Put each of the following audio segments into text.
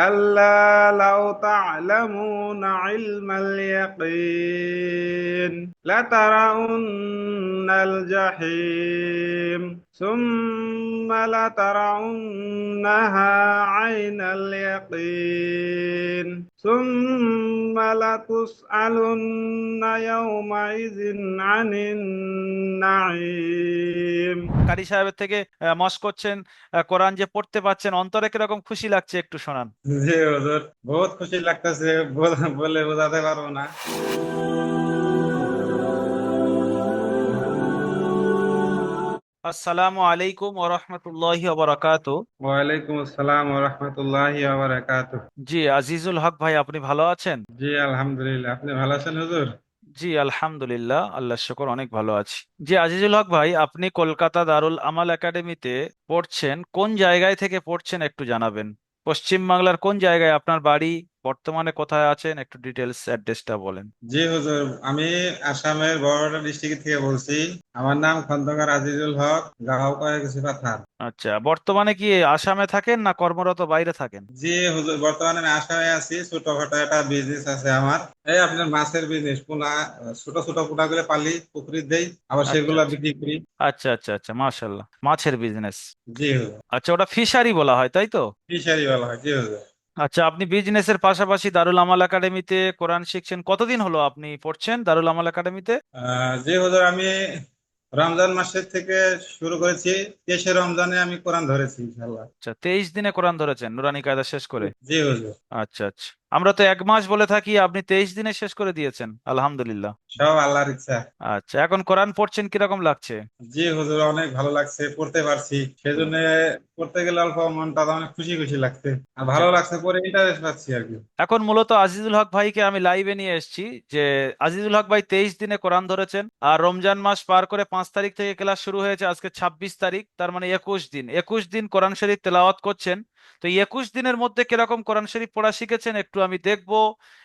كلا لو تعلمون علم اليقين. لترون الجحيم ثم لترونها عين اليقين ثم لتسألن يومئذ عن النعيم কারি সাহেবের থেকে আহ, মশ করছেন আহ, কোরআন যে পড়তে পাচ্ছেন অন্তরে কিরকম খুশি লাগছে একটু শোনান জি হুজুর বহুত খুশি লাগতেছে বল- বলে বোঝাতে পারবো না আসসালামু আলাইকুম ওয়া রাহমাতুল্লাহি ওয়া বারাকাতু। আসসালাম ওয়া রাহমাতুল্লাহি ওয়া বারাকাতুহু জি আজিজুল হক ভাই আপনি ভালো আছেন? জি আলহামদুলিল্লাহ। আপনি ভালো আছেন হুজুর? জি আলহামদুলিল্লাহ আল্লাহর শুকর অনেক ভালো আছি। জি আজিজুল হক ভাই আপনি কলকাতা দারুল আমাল একাডেমিতে পড়ছেন কোন জায়গায় থেকে পড়ছেন একটু জানাবেন? পশ্চিম বাংলার কোন জায়গায় আপনার বাড়ি? বর্তমানে কোথায় আছেন? একটু ডিটেলস অ্যাড্রেসটা বলেন। জি হুজুর আমি আসামের বরপেটা ডিস্ট্রিক্ট থেকে বলছি। আমার নাম খন্দকার আজিজুল হক গাঁও কয়েকশি পাথার আচ্ছা বর্তমানে কি আসামে থাকেন না কর্মরত বাইরে থাকেন? জি হুজুর বর্তমানে আমি আসামে আছি। ছোটখাটো একটা বিজনেস আছে আমার। এই আপনার মাছের বিজনেস পোনা ছোট ছোট পোনাগুলো পালি পুকুরি দেই আবার আচ্ছা সেগুলো আচ্ছা। বিক্রি করি। আচ্ছা আচ্ছা আচ্ছা মাশাল্লাহ মাছের বিজনেস জি হুজুর। আচ্ছা ওটা ফিশারি বলা হয় তাই তো? ফিশারি বলা হয় জি হুজুর। আচ্ছা আপনি বিজনেসের পাশাপাশি দারুল আমাল একাডেমিতে কোরআন শিখছেন। কতদিন হলো আপনি পড়ছেন দারুল আমাল একাডেমিতে? যে জি হুজুর আমি রমজান মাসের থেকে শুরু করেছি তেইশে রমজানে আমি কোরআন ধরেছি ইনশাল্লাহ আচ্ছা তেইশ দিনে কোরআন ধরেছেন নুরানি কায়দা শেষ করে। জি হুজুর। আচ্ছা আচ্ছা। আমরা তো এক মাস বলে থাকি আপনি তেইশ দিনে শেষ করে দিয়েছেন আলহামদুলিল্লাহ। সব আল্লাহর ইচ্ছা। আচ্ছা এখন কোরআন পড়ছেন কীরকম লাগছে? জি হুজুর অনেক ভালো লাগছে পড়তে পারছি। সেজন্য পড়তে গেলে অল্প মনটা অনেক খুশি খুশি লাগছে। আর ভালো আচ্ছা। লাগছে পরে ইন্টারেস্ট পাচ্ছি আর কি। এখন মূলত আজিজুল হক ভাইকে আমি লাইভে নিয়ে এসেছি যে আজিজুল হক ভাই তেইশ দিনে কোরআন ধরেছেন আর রমজান মাস পার করে পাঁচ তারিখ থেকে ক্লাস শুরু হয়েছে আজকে ছাব্বিশ তারিখ তার মানে একুশ দিন। একুশ দিন কোরআন শরীফ তেলাওয়াত করছেন তো একুশ দিনের মধ্যে কীরকম কোরআন শরীফ পড়া শিখেছেন একটু আমি দেখব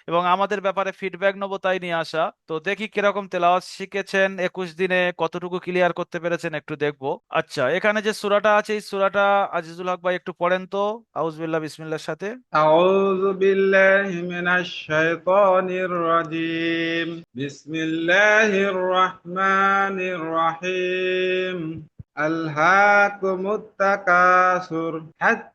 এবং আমাদের ব্যাপারে ফিডব্যাক নেব তাই নিয়ে আসা। তো দেখি কীরকম তেলাওয়াজ শিখেছেন একুশ দিনে, কতটুকু ক্লিয়ার করতে পেরেছেন একটু দেখব। আচ্ছা এখানে যে সুরাটা আছে, এই সুরাটা আজিজুল হক ভাই একটু পড়েন তো। আউজবিল্লাহ বিসমিল্লার সাথে। আউযুবিল্লাহি মিনাশ শাইতানির রাজিম। বিসমিল্লাহির রাহমানির রাহিম। আল্লাহকুমুত তাকাসুর হাত্তা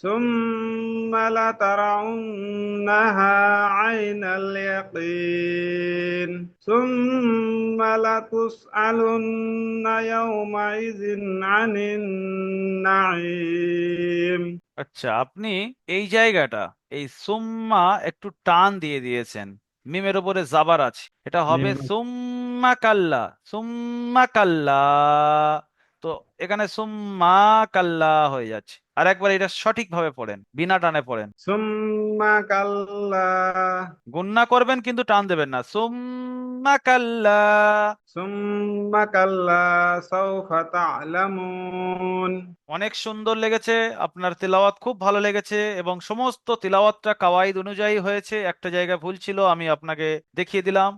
ثم لترونها عين اليقين ثم لتسألن يومئذ عن النعيم আচ্ছা আপনি এই জায়গাটা এই সুম্মা একটু টান দিয়ে দিয়েছেন মিমের উপরে জাবার আছে এটা হবে মিম সুম্মা কাল্লা সুম্মা কাল্লা তো এখানে সুম্মা কাল্লা হয়ে যাচ্ছে আর একবার এটা সঠিকভাবে পড়েন বিনা টানে পড়েন। কাল্লা। গুন্না করবেন কিন্তু টান দেবেন না। সুম কাল্লা। কাল্লা অনেক সুন্দর লেগেছে আপনার তিলাওয়াত খুব ভালো লেগেছে এবং সমস্ত তিলাওয়াতটা কাওয়াইদ অনুযায়ী হয়েছে। একটা জায়গা ভুল ছিল আমি আপনাকে দেখিয়ে দিলাম।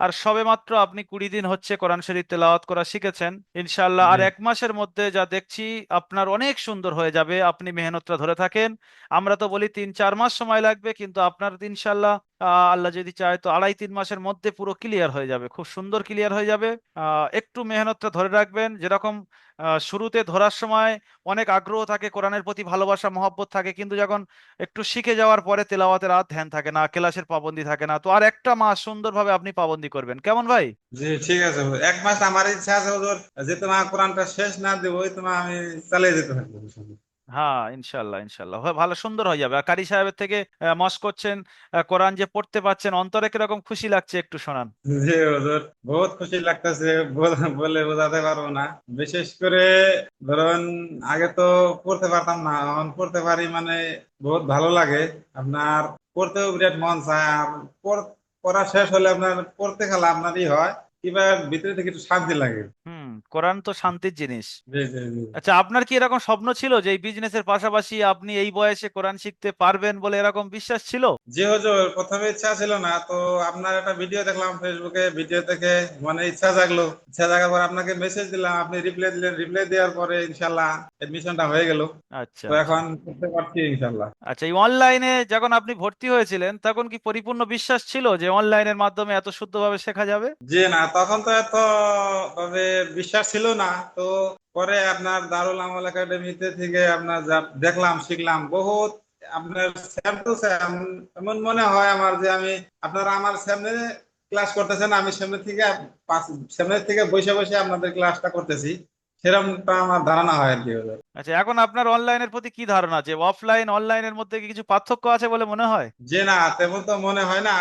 আর সবে মাত্র আপনি কুড়ি দিন হচ্ছে কোরআন শরীফ তেলাওয়াত করা শিখেছেন। ইনশাল্লাহ আর এক মাসের মধ্যে যা দেখছি আপনার অনেক সুন্দর হয়ে যাবে। আপনি মেহনতটা ধরে থাকেন। আমরা তো বলি তিন চার মাস সময় লাগবে কিন্তু আপনার ইনশাল্লাহ আল্লাহ যদি চায় তো আড়াই তিন মাসের মধ্যে পুরো ক্লিয়ার হয়ে যাবে। খুব সুন্দর ক্লিয়ার হয়ে যাবে। আহ, একটু মেহনতটা ধরে রাখবেন। যেরকম শুরুতে ধরার সময় অনেক আগ্রহ থাকে, কোরআনের প্রতি ভালোবাসা, মহব্বত থাকে, কিন্তু যখন একটু শিখে যাওয়ার পরে তেলাওয়াতের আর ধ্যান থাকে না, ক্লাসের পাবন্দি থাকে না, তো আর একটা মাস সুন্দরভাবে আপনি পাবন্দি করবেন। কেমন ভাই? জি, ঠিক আছে। এক মাস আমার ইচ্ছা আছে যে তোমার কোরআনটা শেষ না দেবো তোমার আমি চালিয়ে যেতে থাকব। হ্যাঁ ইনশাল্লাহ ইনশাল্লাহ। হয় ভালো সুন্দর হয়ে যাবে। আর কারি সাহেবের থেকে মশ করছেন কোরআন যে পড়তে পাচ্ছেন অন্তরে কীরকম খুশি লাগছে একটু শোনান? জি হুজুর। বহুত খুশি লাগতেছে বল- বলে বোঝাতে পারব না। বিশেষ করে ধরুন আগে তো পড়তে পারতাম না এখন পড়তে পারি মানে বহুত ভালো লাগে। আপনার পড়তেও বিরাট মন চায় আর পড়া শেষ হলে আপনার পড়তে গেলে আপনারই হয় কিবা ভিতরে থেকে একটু শান্তি লাগে। কোরআন তো শান্তির জিনিস। আচ্ছা আপনার কি এরকম স্বপ্ন ছিল যে এই বিজনেসের পাশাপাশি আপনি এই বয়সে কোরআন শিখতে পারবেন বলে এরকম বিশ্বাস ছিল? জি হুজুর প্রথমে ইচ্ছা ছিল না তো আপনার একটা ভিডিও দেখলাম ফেসবুকে ভিডিও থেকে মানে ইচ্ছা জাগলো। ইচ্ছা জাগার পর আপনাকে মেসেজ দিলাম আপনি রিপ্লাই দিলেন রিপ্লাই দেওয়ার পরে ইনশাল্লাহ এডমিশনটা হয়ে গেল। আচ্ছা। তো এখন করতে পারছি ইনশাল্লাহ আচ্ছা এই অনলাইনে যখন আপনি ভর্তি হয়েছিলেন তখন কি পরিপূর্ণ বিশ্বাস ছিল যে অনলাইনের মাধ্যমে এত শুদ্ধভাবে শেখা যাবে? জি না তখন তো এত ভাবে বিশ্বাস ছিল না। তো পরে আপনার দারুল আমল একাডেমিতে থেকে আপনার দেখলাম শিখলাম বহুত আপনার টু সেম এমন মনে হয় আমার যে আমি আপনারা আমার সামনে ক্লাস করতেছেন আমি সামনে থেকে সামনে থেকে বসে বসে আপনাদের ক্লাসটা করতেছি। সেরকমটা আমার ধারণা হয় আর কি আচ্ছা এখন আপনার অনলাইনের প্রতি কি ধারণা? যে অফলাইন অনলাইনের মধ্যে কি কিছু পার্থক্য আছে বলে মনে হয়? যে না তেমন তো মনে হয় না।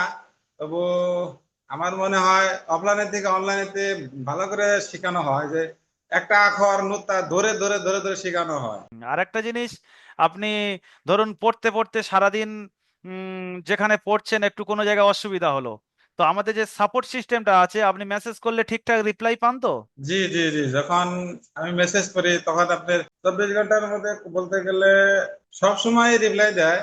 তবু আমার মনে হয় অফলাইনের থেকে অনলাইনেতে ভালো করে শেখানো হয় যে একটা আখর নুক্তা ধরে ধরে ধরে ধরে শেখানো হয়। আর একটা জিনিস আপনি ধরুন পড়তে পড়তে সারাদিন যেখানে পড়ছেন একটু কোনো জায়গায় অসুবিধা হলো। তো আমাদের যে সাপোর্ট সিস্টেমটা আছে আপনি মেসেজ করলে ঠিকঠাক রিপ্লাই পান তো? জি জি জি যখন আমি মেসেজ করি তখন আপনার চব্বিশ ঘণ্টার মধ্যে বলতে গেলে সব সময় রিপ্লাই দেয়।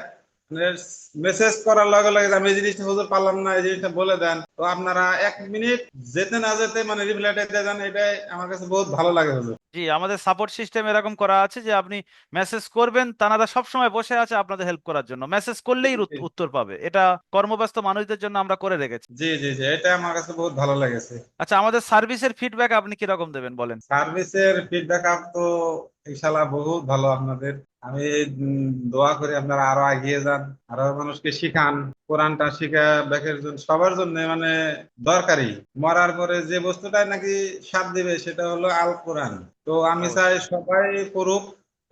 মেসেজ করার লগে লগে আমি এই জিনিসটা হুজুর পারলাম না এই জিনিসটা বলে দেন। তো আপনারা এক মিনিট যেতে না যেতে মানে রিপ্লাইটা দিয়ে দেন এটাই আমার কাছে বহুত ভালো লাগে হুজুর। জি আমাদের সাপোর্ট সিস্টেম এরকম করা আছে যে আপনি মেসেজ করবেন তারা সব সময় বসে আছে আপনাদের হেল্প করার জন্য। মেসেজ করলেই উত্তর পাবে। এটা কর্মব্যস্ত মানুষদের জন্য আমরা করে রেখেছি। জি জি জি এটা আমার কাছে বহুত ভালো লেগেছে। আচ্ছা আমাদের সার্ভিসের ফিডব্যাক আপনি কি রকম দেবেন বলেন? সার্ভিসের ফিডব্যাক আপ তো ইনশাল্লাহ বহুত ভালো আপনাদের। আমি উম, দোয়া করি আপনারা আরও এগিয়ে যান আরও মানুষকে শিখান কোরআনটা শিখা ব্যাকের জন্য সবার জন্য মানে দরকারি। মরার পরে যে বস্তুটাই নাকি সাথ দিবে সেটা হলো আল কোরআন তো আমি চাই সবাই পড়ুক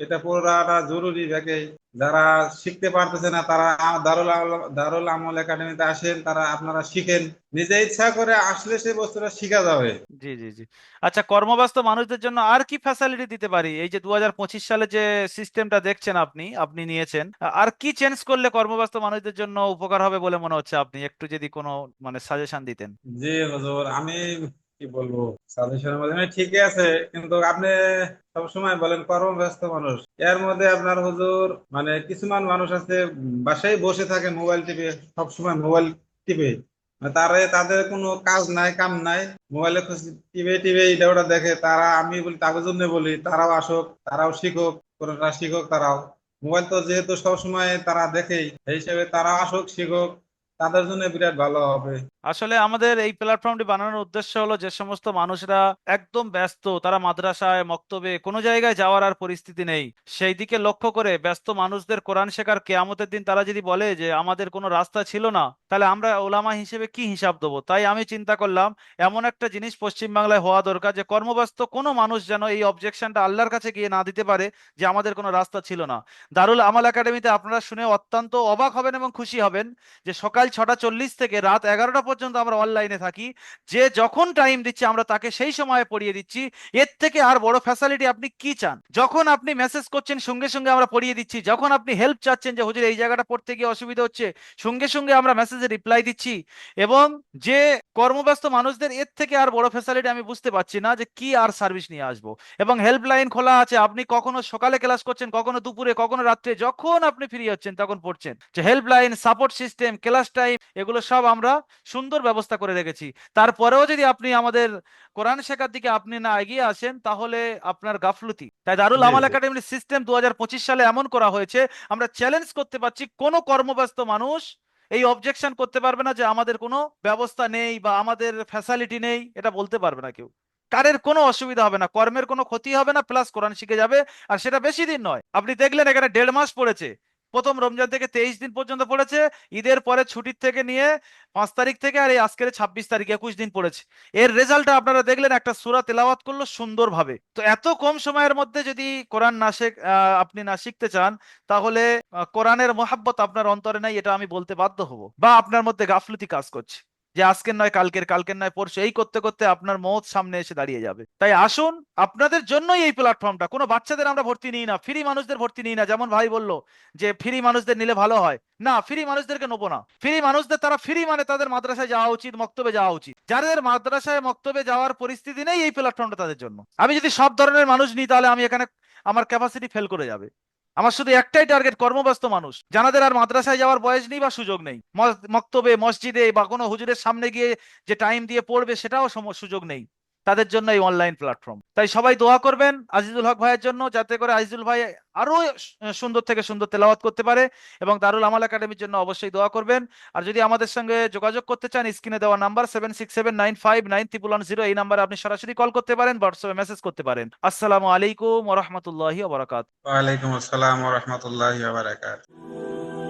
এটা পড়াটা জরুরি ব্যাকে যারা শিখতে পারতেছে না তারা দারুল আমল- দারুল আমল একাডেমিতে আসেন তারা আপনারা শিখেন। নিজে ইচ্ছা করে আসলে সেই বস্তুটা শিখা যাবে। জি জি জি। আচ্ছা কর্মব্যস্ত মানুষদের জন্য আর কি ফ্যাসিলিটি দিতে পারি? এই যে দু হাজার পঁচিশ সালে যে সিস্টেমটা দেখছেন আপনি আপনি নিয়েছেন আর কি চেঞ্জ করলে কর্মব্যস্ত মানুষদের জন্য উপকার হবে বলে মনে হচ্ছে আপনি? একটু যদি কোনো মানে সাজেশন দিতেন। জি হুজুর আমি কি বলব? সাজেশনের মধ্যে মানে ঠিকই আছে, কিন্তু আপনি সবসময় বলেন কর্মব্যস্ত মানুষ। এর মধ্যে আপনার হুজুর মানে কিছুমান মানুষ আছে, বাসায় বসে থাকে মোবাইল টিপে, সবসময় মোবাইল টিপে। মানে তারা, তাদের কোনো কাজ নাই, কাম নাই। মোবাইলে টিপে টিপে এটা ওটা দেখে, তারা আমি বলি তাদের জন্য বলি, তারাও আসুক, তারাও শিখুক কোনটা শিখুক তারাও। মোবাইল তো যেহেতু সবসময় তারা দেখেই, সেই হিসেবে তারাও আসুক, শিখুক, তাদের জন্য বিরাট ভালো হবে। আসলে আমাদের এই প্ল্যাটফর্মটি বানানোর উদ্দেশ্য হলো যে সমস্ত মানুষরা একদম ব্যস্ত, তারা মাদ্রাসায়, মক্তবে, কোনো জায়গায় যাওয়ার আর পরিস্থিতি নেই। সেই দিকে লক্ষ্য করে ব্যস্ত মানুষদের কোরআন শেখার কেয়ামতের দিন তারা যদি বলে যে আমাদের কোনো রাস্তা ছিল না, তাহলে আমরা ওলামা হিসেবে কি হিসাব দেবো? তাই আমি চিন্তা করলাম, এমন একটা জিনিস পশ্চিমবাংলায় হওয়া দরকার যে কর্মব্যস্ত কোনো মানুষ যেন এই অবজেকশনটা আল্লাহর কাছে গিয়ে না দিতে পারে যে আমাদের কোনো রাস্তা ছিল না। দারুল আমাল একাডেমিতে আপনারা শুনে অত্যন্ত অবাক হবেন এবং খুশি হবেন যে সকাল ছটা চল্লিশ থেকে রাত এগারোটা পর্যন্ত আমরা অনলাইনে থাকি, যে যখন টাইম দিচ্ছে আমরা তাকে সেই সময়ে পড়িয়ে দিচ্ছি। এর থেকে আর বড় ফ্যাসিলিটি আপনি কি চান? যখন আপনি মেসেজ করছেন, সঙ্গে সঙ্গে আমরা পড়িয়ে দিচ্ছি। যখন আপনি হেল্প চাচ্ছেন যে, হুজুর, এই জায়গাটা পড়তে গিয়ে অসুবিধা হচ্ছে, সঙ্গে সঙ্গে আমরা মেসেজে রিপ্লাই দিচ্ছি। এবং যে কর্মব্যস্ত মানুষদের, এর থেকে আর বড় ফ্যাসিলিটি আমি বুঝতে পারছি না যে, কি আর সার্ভিস নিয়ে আসব। এবং হেল্পলাইন খোলা আছে, আপনি কখনো সকালে ক্লাস করছেন, কখনো দুপুরে, কখনো রাত্রে, যখন আপনি ফ্রি হচ্ছেন, তখন পড়ছেন। যে helpline support system class time এগুলো সব আমরা সুন্দর ব্যবস্থা করে রেখেছি। তারপরেও যদি আপনি আমাদের কোরআন শেখার দিকে আপনি না এগিয়ে আসেন তাহলে আপনার গাফলতি। তাই দারুল আমাল একাডেমির সিস্টেম দু সালে এমন করা হয়েছে আমরা চ্যালেঞ্জ করতে পারছি কোনো কর্মব্যস্ত মানুষ এই অবজেকশন করতে পারবে না যে আমাদের কোনো ব্যবস্থা নেই বা আমাদের ফ্যাসিলিটি নেই এটা বলতে পারবে না কেউ। কারের কোনো অসুবিধা হবে না কর্মের কোনো ক্ষতি হবে না প্লাস কোরআন শিখে যাবে আর সেটা বেশি দিন নয়। আপনি দেখলেন এখানে দেড় মাস পড়েছে। প্রথম রমজান থেকে তেইশ দিন পর্যন্ত পড়েছে। ঈদের পরে ছুটির থেকে নিয়ে পাঁচ তারিখ থেকে আর এই আজকের ছাব্বিশ তারিখ একুশ দিন পড়েছে। এর রেজাল্টটা আপনারা দেখলেন, একটা সুরা তেলাওয়াত করল সুন্দরভাবে। তো এত কম সময়ের মধ্যে যদি কোরআন না শেখ আপনি না শিখতে চান, তাহলে কোরআনের মহাব্বত আপনার অন্তরে নাই, এটা আমি বলতে বাধ্য হব। বা আপনার মধ্যে গাফলতি কাজ করছে। যে আজকের নয়, কালকের কালকের নয়, পরশু, এই করতে করতে আপনার মত সামনে এসে দাঁড়িয়ে যাবে। তাই আসুন, আপনাদের জন্যই এই প্ল্যাটফর্মটা কোনো বাচ্চাদের আমরা ভর্তি নিই না ফ্রি মানুষদের ভর্তি নিই না। যেমন ভাই বলল যে ফ্রি মানুষদের নিলে ভালো হয়। না ফ্রি মানুষদেরকে নেব না। ফ্রি মানুষদের, তারা ফ্রি মানে তাদের মাদ্রাসায় যাওয়া উচিত, মক্তবে যাওয়া উচিত। যাদের মাদ্রাসায়, মক্তবে যাওয়ার পরিস্থিতি নেই, এই প্ল্যাটফর্মটা তাদের জন্য। আমি যদি সব ধরনের মানুষ নিই, তাহলে আমি এখানে আমার ক্যাপাসিটি ফেল করে যাবে। আমার শুধু একটাই টার্গেট কর্মব্যস্ত মানুষ। যাদের আর মাদ্রাসায় যাওয়ার বয়স নেই বা সুযোগ নেই। মক্তবে, মসজিদে বা কোনো হুজুরের সামনে গিয়ে যে টাইম দিয়ে পড়বে সেটাও সুযোগ নেই। তাদের জন্য এই অনলাইন প্ল্যাটফর্ম তাই সবাই দোয়া করবেন আজিজুল হক ভাইয়ের জন্য, যাতে করে আজিজুল ভাই আরও সুন্দর থেকে সুন্দর তেলাওয়াত করতে পারে এবং দারুল আমাল একাডেমির জন্য অবশ্যই দোয়া করবেন। আর যদি আমাদের সঙ্গে যোগাযোগ করতে চান স্ক্রিনে দেওয়া number seven six seven nine five nine triple one zero এই নাম্বারে আপনি সরাসরি কল করতে পারেন হোয়াটসঅ্যাপে মেসেজ করতে পারেন। আসসালামু আলাইকুম ওরহমতুল্লাহি ওবরাকাত ওয়ালাইকুম আসসালাম ওয়া রাহমাতুল্লাহি ওয়া বারাকাতুহু